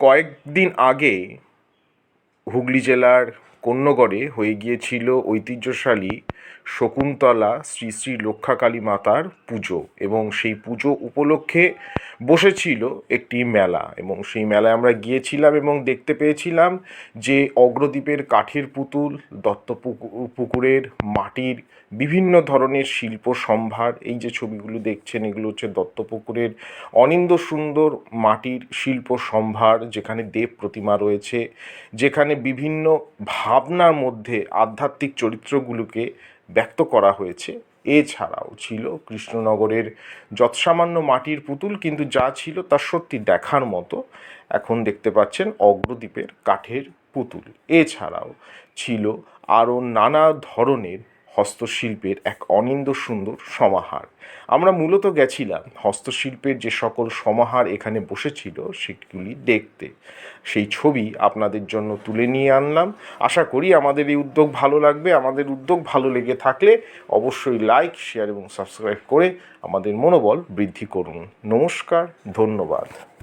কয়েকদিন আগে হুগলি জেলার কোন্নগরে হয়ে গিয়েছিল ঐতিহ্যশালী শকুন্তলা শ্রী শ্রী রক্ষাকালী মাতার পুজো এবং সেই পুজো উপলক্ষে বসেছিল একটি মেলা এবং সেই মেলায় আমরা গিয়েছিলাম এবং দেখতে পেয়েছিলাম যে অগ্রদ্বীপের কাঠের পুতুল দত্ত পুকু- পুকুরের মাটির বিভিন্ন ধরনের শিল্প সম্ভার, এই যে ছবিগুলো দেখছেন এগুলো হচ্ছে দত্তপুকুরের অনিন্দ সুন্দর মাটির শিল্প সম্ভার, যেখানে দেব প্রতিমা রয়েছে, যেখানে বিভিন্ন ভাবনার মধ্যে আধ্যাত্মিক চরিত্রগুলোকে ব্যক্ত করা হয়েছে। এছাড়াও ছিল কৃষ্ণনগরের যৎসামান্য মাটির পুতুল, কিন্তু যা ছিল তা সত্যি দেখার মতো। এখন দেখতে পাচ্ছেন অগ্রদ্বীপের কাঠের পুতুল। এছাড়াও ছিল আরও নানা ধরনের হস্তশিল্পের এক অনিন্দ সুন্দর সমাহার। আমরা মূলত গেছিলাম হস্তশিল্পের যে সকল সমাহার এখানে বসেছিল সেগুলি দেখতে। সেই ছবি আপনাদের জন্য তুলে নিয়ে আনলাম। আশা করি আমাদের এই উদ্যোগ ভালো লাগবে। আমাদের উদ্যোগ ভালো লেগে থাকলে অবশ্যই লাইক শেয়ার এবং সাবস্ক্রাইব করে আমাদের মনোবল বৃদ্ধি করুন। নমস্কার, ধন্যবাদ।